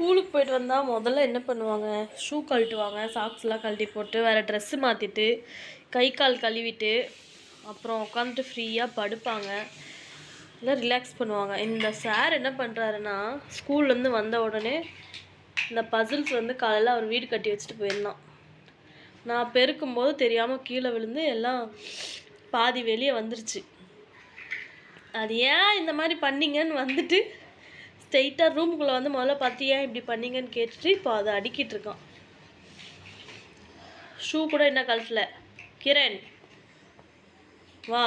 ஸ்கூலுக்கு போய்ட்டு வந்தால் முதல்ல என்ன பண்ணுவாங்க? ஷூ கழட்டுவாங்க சாக்ஸ்லாம் கழட்டி போட்டு வேறு ட்ரெஸ்ஸு மாற்றிட்டு கை கால் கழுவிட்டு அப்புறம் உட்காந்துட்டு ஃப்ரீயாக படுப்பாங்க. எல்லாம் ரிலாக்ஸ் பண்ணுவாங்க. இந்த சார் என்ன பண்ணுறாருன்னா ஸ்கூல்லேருந்து வந்த உடனே இந்த பசில்ஸ் வந்து காலையில் அவர் வீடு கட்டி வச்சுட்டு போயிருந்தான் நான் பெருக்கும்போது தெரியாமல் கீழே விழுந்து எல்லாம் பாதி வெளியே வந்துருச்சு. அது ஏன் இந்த மாதிரி பண்ணீங்கன்னு வந்துட்டு ஸ்ட்ரெயிட்டாக ரூமுக்குள்ளே வந்து முதல்ல பார்த்து ஏன் இப்படி பண்ணீங்கன்னு கேட்டுட்டு இப்போ அதை அடிக்கிட்டு இருக்கான். ஷூ கூட என்ன கழட்டல. கிரண் வா.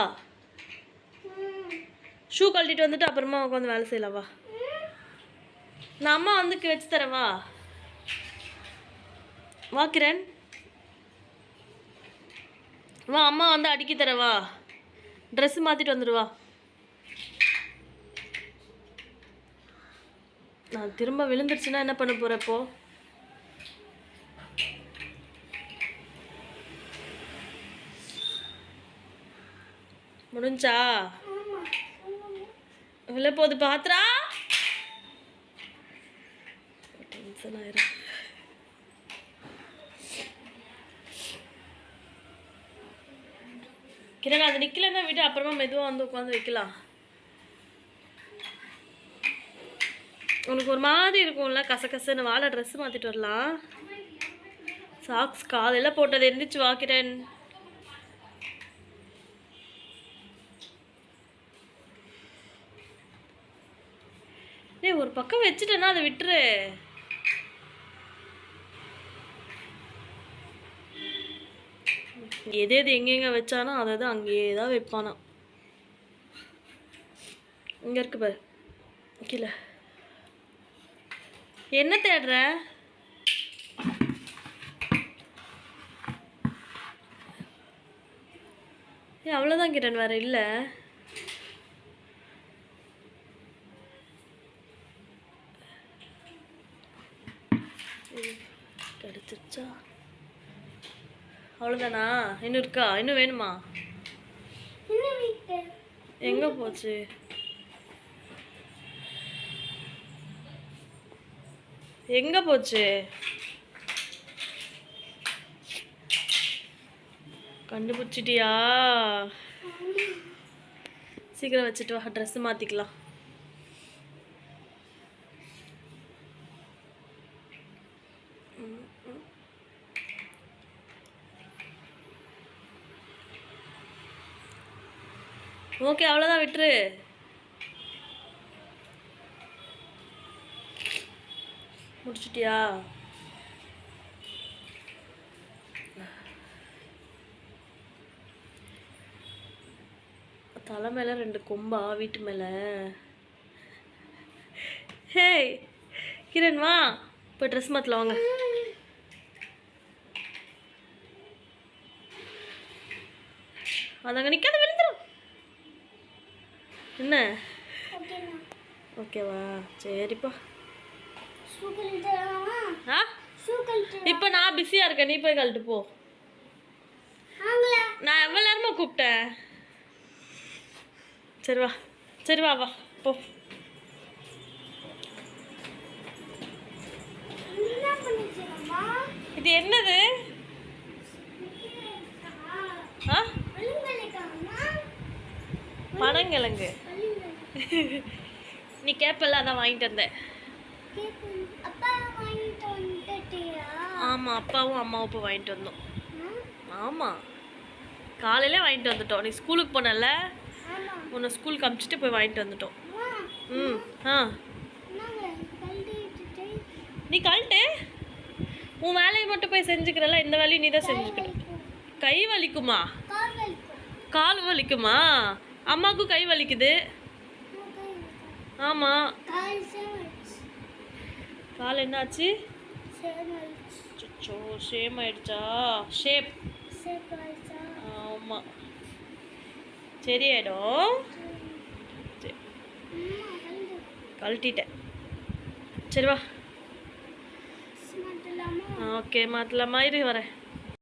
ஷூ கழட்டிட்டு வந்துட்டு அப்புறமா உட்காந்து வேலை செய்யலாம் வா. நான் அம்மா வந்து வச்சு தரேன் வா. வா கிரண். வா அம்மா வந்து அடிக்கி தரவா வா. மாற்றிட்டு வந்துடுவா நான் திரும்ப விழுந்துருச்சுன்னா என்ன பண்ண போகிறப்போ முடிஞ்சா? விழ போகுது பாத்திரா டென்ஷன் ஆயிரும் கிரண் அது நிக்கலன்னா விட்டு அப்புறமா மெதுவா வந்து உட்காந்து வைக்கலாம். உனக்கு ஒரு மாதிரி இருக்கும்ல கசகசன்னு வாழை ட்ரெஸ் மாற்றிட்டு வரலாம். சாக்ஸ் காலையில் போட்டது எந்திரிச்சு வாக்கிறேன் ஏ ஒரு பக்கம் வச்சுட்டேன்னா அதை விட்டுரு. எது எது எங்கெங்க வச்சானோ அதை தான் அங்கேயே தான் வைப்பானா இங்கே இருக்கு பாரு கீழே. என்ன தேடுற? ஏ அவ்வளோதான் கிரண் வேற இல்லை. கிடைச்சிருச்சா? அவ்வளோதானா இன்னும் இருக்கா? இன்னும் வேணுமா? எங்கே போச்சு? எங்கே போச்சு? கண்டுபிடிச்சிட்டியா? சீக்கிரம் வச்சுட்டு வா ட்ரெஸ் மாற்றிக்கலாம் ஓகே அவ்வளோதான் விட்டுரு. முடிச்சிட்டியா? தலை மேலே ரெண்டு கொம்பா வீட்டு மேலே. ஹேய் கிரண் வா. போய் ட்ரெஸ் மாற்றல வாங்க. அதங்க நிற்காத விழுந்துடும் என்ன? ஓகேவா? சரிப்பா. ஆ? இப்போ நான் பிஸியாக இருக்கேன். நீ போய் கழட்டு போ. நான் எவ்வளோ நேரமா கூப்பிட்டேன்? சரி வா. சரி வா வா. போ. இது என்னது? ஆ? பனங்கிழங்கு. நீ கேப்பல்ல அதான் வாங்கிட்டு வந்தேன். ஆமாம் அப்பாவும் அம்மாவும் போய் வாங்கிட்டு வந்தோம். ஆமாம் காலையில வாங்கிட்டு வந்துட்டோம். நீ ஸ்கூலுக்கு போனல உன்னை ஸ்கூலுக்கு அமுச்சிட்டு போய் வாங்கிட்டு வந்துட்டோம். ம் ஆ. நீ கழட்டு. உன் வேலையை மட்டும் போய் செஞ்சுக்கிறல இந்த வேலையும் நீ தான் செஞ்சுக்கணும். கை வலிக்குமா? கால் வலிக்குமா? அம்மாவுக்கும் கை வலிக்குது. ஆமாம் கால் என்னாச்சு அச்சோ ஷேம் ஆயிடுச்சா? ஷேப் ஆமாம் சரியாயிடும். சரி. கழட்டிட்டேன். சரி வா. ஓகே மாற்றலாமா இரு வரேன்.